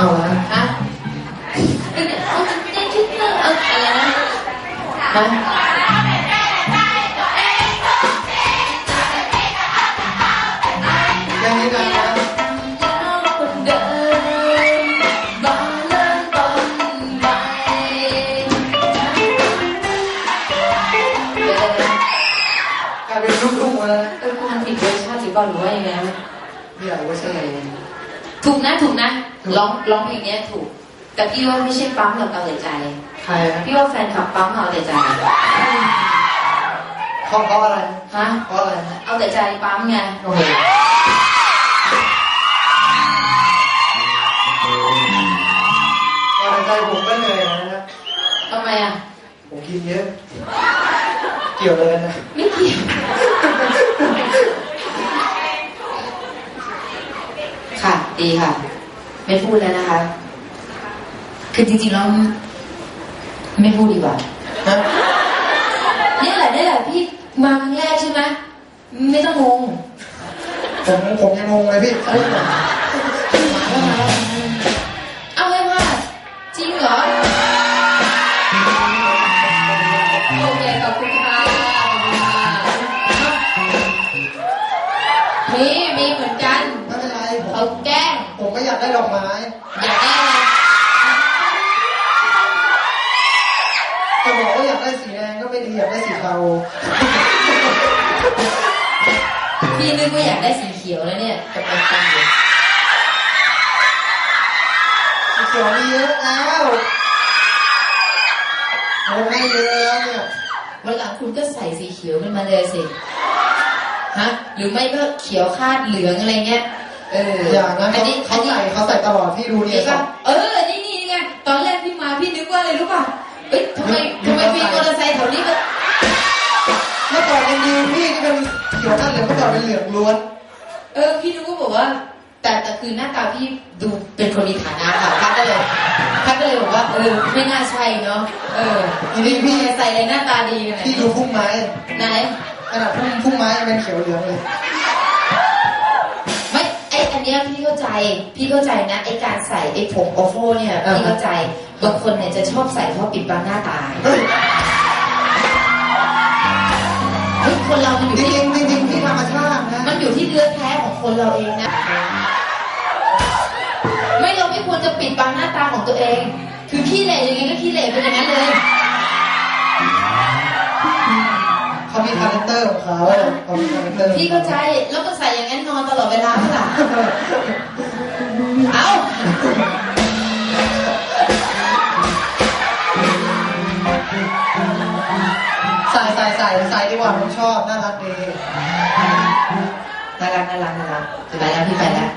เอาละฮะเอาได้คิดเรื่องเอาอะไรนะฮะอย่างนี้นะคนเดินมาเริ่มต้นใหม่เดี๋ยวกลายเป็นลูกทุ่งมาแล้วเออคุณผิดเวอร์ชันสิก่อนหรือว่ายังไงวะพี่อยากว่าใช่ไหมถูกนะถูกนะถูกร้องร้องเพลงเนี้ยถูก แต่พี่ว่าไม่ใช่ปั๊มหรอกเอาแต่ใจใครนะพี่ว่าแฟนขับปั๊มเอาแต่ใจเพราะเพราะอะไรฮะเพราะอะไรเอาแต่ใจปั๊มไงโอ้โหการใจผมก็เหนื่อยนะทำไมอะผมกินเยอะเกี่ยวเลยนะไม่เกี่ยวค่ะ ดีค่ะ ไม่พูดแล้วนะคะ คือจริงๆแล้วไม่พูดดีกว่าฮะนี่แหละนี่แหละพี่มาครั้งแรกใช่ไหมไม่ต้องงงผมผมยังงงเลยพี่ ได้ดอกไม้อยากได้อะไรจะบอกว่าอยากได้สีแดงก็ไม่ดีอยากได้สีเทาพี่นึกว่าอยากได้สีเขียวแล้วเนี่ยกำลังตั้งอยู่สีเขียวมีเยอะแล้วผมให้เยอะแล้วเนี่ยวันหลังคุณก็ใส่สีเขียวขึ้นมาเลยสิฮะหรือไม่ก็เขียวคาดเหลืองอะไรเงี้ยเอออย่างนั้นอันนี้เขาอันนี้ใส่เขาใส่ต ลอดพี่ดูเนี่นี่ยป่ะเออ นี่นี่ไง ตอนแรกพี่มาพี่นึกว่าอะไรรู้ป่ะเอ้ยทำไมทำไมมีมอเตอร์ไซค์แถวนี้ก็เมื่อก่อนเป็นดีมพี่ที่เป็นเขียวนั่นเหลืองเมื่อก่อนเป็นเหลืองล้วน เออ พี่นึกว่าบอกว่า แต่แต่คือหน้าตาพี่ดูเป็นคนมีฐานะค่ะพักก็เลยพักก็เลยบอกว่า เออ ไม่น่าใช่เนาะ เออมีมอเตอร์ไซค์อะไรหน้าตาดีขนาดพี่นี้ดูพุ่มไม้ ไหนขนาดพุ่มพุ่มไม้ยังเป็นเขียวเหลืองเลยไม่ไออั นเนี้ยพี่เข้าใจ พี่เข้าใจนะไอการใส่ไอผมโอโฟเนี่ยอ่าฮะพี่เข้าใจบางคนเนี่ยจะชอบใส่เพราะปิดบังหน้าตาเฮ้ยเฮ้ยคนเรามันอยู่จริที่งจริงจริงๆพี่ธรรมชาตินะมันอยู่ที่เนื้อแท้ของคนเราเองนะ ไม่เราไม่ควรจะปิดบังหน้าตาของตัวเอง คือขี้เหร่ยังไงก็ขี้เหร่เป็นอย่างนั้นเลย พี่เข้าใจแล้วก็ใส่อย่างนั้นนอนตลอดเวลาเปะล่าเอาใส่ใส่ใส่ใส่ดีกว่าผมชอบน่ารักดีน่ารักน่ารักน่ารักไปแล้วพี่ไปแล้ว